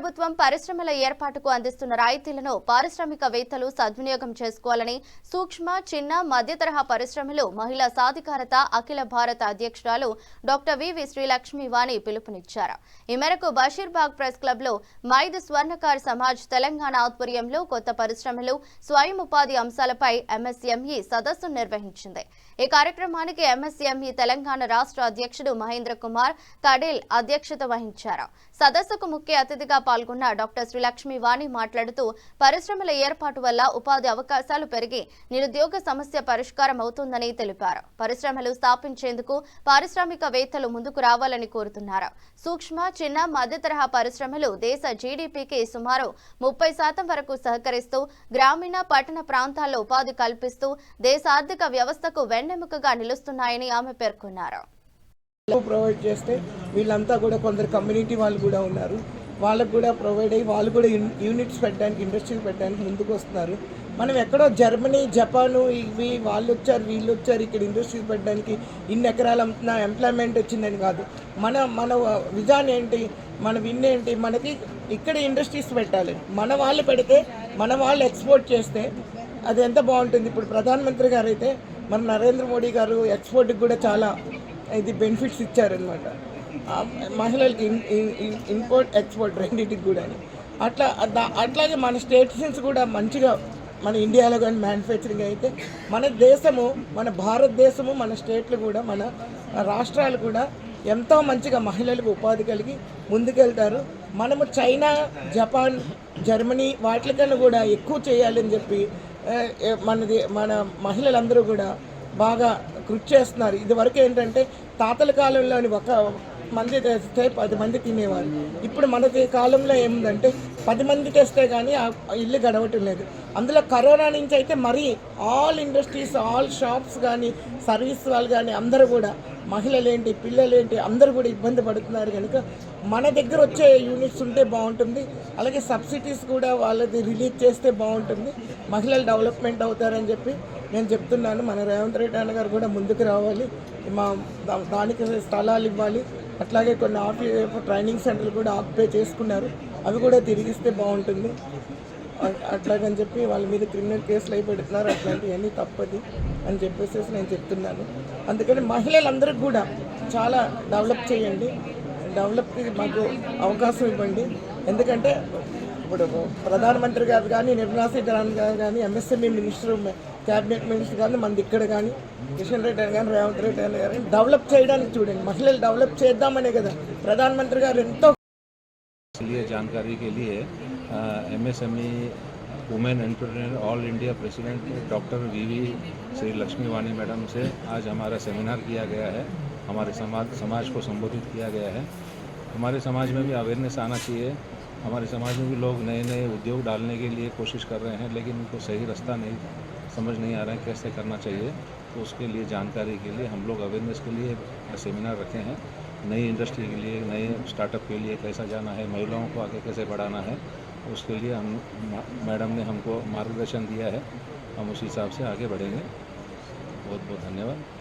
ప్రభుత్వం పరిశ్రమల ఏర్పాటుకు అందిస్తున్న రాయితీలను పారిశ్రామికవేత్తలు సద్వినియోగం చేసుకోవాలని సూక్ష్మ చిన్న మధ్య తరహా పరిశ్రమలు మహిళా సాధికారత అఖిల భారత అధ్యక్షురాలు డాక్టర్ వివి శ్రీలక్ష్మి వాణి పిలుపునిచ్చారు. ఈ మేరకు బషీర్బాగ్ ప్రెస్ క్లబ్లో మైద్ స్వర్ణకార్ సమాజ్ తెలంగాణ ఆధ్వర్యంలో కొత్త పరిశ్రమలు స్వయం ఉపాధి అంశాలపై ఎంఎస్ఎంఈ సదస్సు నిర్వహించింది. ఈ కార్యక్రమానికి ఎంఎస్ఎంఈ తెలంగాణ రాష్ట్ర అధ్యక్షుడు మహేంద్ర కుమార్ కడిల్ అధ్యక్షత వహించారు. సదస్సుకు ముఖ్య అతిథిగా పాల్గొన్న డాక్టర్ శ్రీలక్ష్మి వాణి మాట్లాడుతూ పరిశ్రమల ఏర్పాటు వల్ల ఉపాధి అవకాశాలు పెరిగి నిరుద్యోగ సమస్య పరిష్కారం అవుతుందని తెలిపారు. పరిశ్రమలు స్థాపించేందుకు పారిశ్రామికవేత్తలు ముందుకు రావాలని కోరుతున్నారు. సూక్ష్మ చిన్న మధ్య తరహా పరిశ్రమలు దేశ జీడీపీకి సుమారు ముప్పై శాతం వరకు సహకరిస్తూ గ్రామీణ పట్టణ ప్రాంతాల్లో ఉపాధి కల్పిస్తూ దేశ ఆర్థిక వ్యవస్థకు వెన్నెముకగా నిలుస్తున్నాయని ఆమె పేర్కొన్నారు. ప్రొవైడ్ చేస్తే వీళ్ళంతా కూడా కొందరు కమ్యూనిటీ వాళ్ళు కూడా ఉన్నారు. వాళ్ళకు కూడా ప్రొవైడ్ అయ్యి వాళ్ళు కూడా యూనిట్స్ పెట్టడానికి ఇండస్ట్రీస్ పెట్టడానికి ముందుకు వస్తున్నారు. మనం ఎక్కడో జర్మనీ జపాను ఇవి వాళ్ళు వచ్చారు వీళ్ళు వచ్చారు ఇక్కడ ఇండస్ట్రీస్ పెట్టడానికి ఇన్ని ఎకరాలు అమ్ముతున్నా ఎంప్లాయ్మెంట్ వచ్చిందని కాదు. మన మన విజాన్ ఏంటి మన విన్ ఏంటి మనకి ఇక్కడ ఇండస్ట్రీస్ పెట్టాలి. మన వాళ్ళు పెడితే మన వాళ్ళు ఎక్స్పోర్ట్ చేస్తే అది ఎంత బాగుంటుంది. ఇప్పుడు ప్రధానమంత్రి గారు అయితే మన నరేంద్ర మోడీ గారు ఎక్స్పోర్ట్కి కూడా చాలా ఇది బెనిఫిట్స్ ఇచ్చారనమాట మహిళలకి ఇంపోర్ట్ ఎక్స్పోర్ట్ రెండింటికి కూడా అట్లా దా- అట్లాగే మన స్టేట్స్ కూడా మంచిగా మన ఇండియాలో కానీ మ్యానుఫ్యాక్చరింగ్ అయితే మన దేశము మన భారతదేశము మన స్టేట్లు కూడా మన రాష్ట్రాలు కూడా ఎంతో మంచిగా మహిళలకు ఉపాధి కలిగి ముందుకెళ్తారు. మనము చైనా జపాన్ జర్మనీ వాటికన్నా కూడా ఎక్కువ చేయాలని చెప్పి మనది మన మహిళలందరూ కూడా బాగా కృషి చేస్తున్నారు. ఇదివరకు ఏంటంటే తాతల కాలంలోని ఒక మంది తెస్తే పది మంది తినేవారు ఇప్పుడు మనకి కాలంలో ఏముందంటే పది మంది తెస్తే కానీ ఇల్లు గడవటం లేదు. అందులో కరోనా నుంచి అయితే మరీ ఆల్ ఇండస్ట్రీస్ ఆల్ షాప్స్ కానీ సర్వీస్ వాళ్ళు కానీ అందరూ కూడా మహిళలేంటి పిల్లలేంటి అందరూ కూడా ఇబ్బంది పడుతున్నారు కనుక మన దగ్గర వచ్చే యూనిట్స్ ఉంటే బాగుంటుంది. అలాగే సబ్సిడీస్ కూడా వాళ్ళది రిలీజ్ చేస్తే బాగుంటుంది. మహిళలు డెవలప్మెంట్ అవుతారని చెప్పి నేను చెప్తున్నాను. మన రేవంత్ రెడ్డి అన్న గారు కూడా ముందుకు రావాలి. మా దా- దానికి స్థలాలు ఇవ్వాలి. అట్లాగే కొన్ని ఆఫ్ ట్రైనింగ్ సెంటర్లు కూడా ఆక్యుపై చేసుకున్నారు. అవి కూడా తిరిగిస్తే బాగుంటుంది. అట్లాగని చెప్పి వాళ్ళ మీద క్రిమినల్ కేసులు అయి పెడుతున్నారు. అట్లాంటివన్నీ తప్పది అని చెప్పేసి నేను చెప్తున్నాను. అందుకని మహిళలందరికీ కూడా చాలా డెవలప్ చేయండి. డెవలప్కి మాకు అవకాశం ఇవ్వండి. ఎందుకంటే ఇప్పుడు ప్రధానమంత్రి గారు కానీ నిర్మలా సీతారామన్ గారు కానీ ఎంఎస్ఎంఈ మినిస్టర్ క్యాబినెట్ మినిస్టర్ కానీ మనది ఇక్కడ కానీ కిషన్ రెడ్డి అని కానీ రేవంత్ రెడ్డి అని కానీ డెవలప్ చేయడానికి చూడండి మహిళలు డెవలప్ చేద్దామనే కదా ప్రధానమంత్రి గారు ఎంతో लिए जानकारी के लिए M S M E women entrepreneur all India president doctor V V Shri Lakshmi Vani madam से आज हमारा सेमिनार किया गया है हमारे समाज समाज को संबोधित किया गया है हमारे समाज में भी अवेयरनेस आना चाहिए हमारे समाज में भी लोग नए नए उद्योग डालने के लिए कोशिश कर रहे हैं लेकिन उनको सही रास्ता नहीं समझ नहीं आ रहा है कैसे करना चाहिए। तो उसके लिए जानकारी के लिए हम लोग अवेयरनेस के लिए सेमिनार रखे हैं। नई इंडस्ट्री के लिए, नए स्टार्टअप के लिए कैसा जाना है, महिलाओं को आगे कैसे बढ़ाना है, उसके लिए हम मैडम ने हमको मार्गदर्शन दिया है। हम उस हिसाब से आगे बढ़ेंगे। बहुत बहुत धन्यवाद।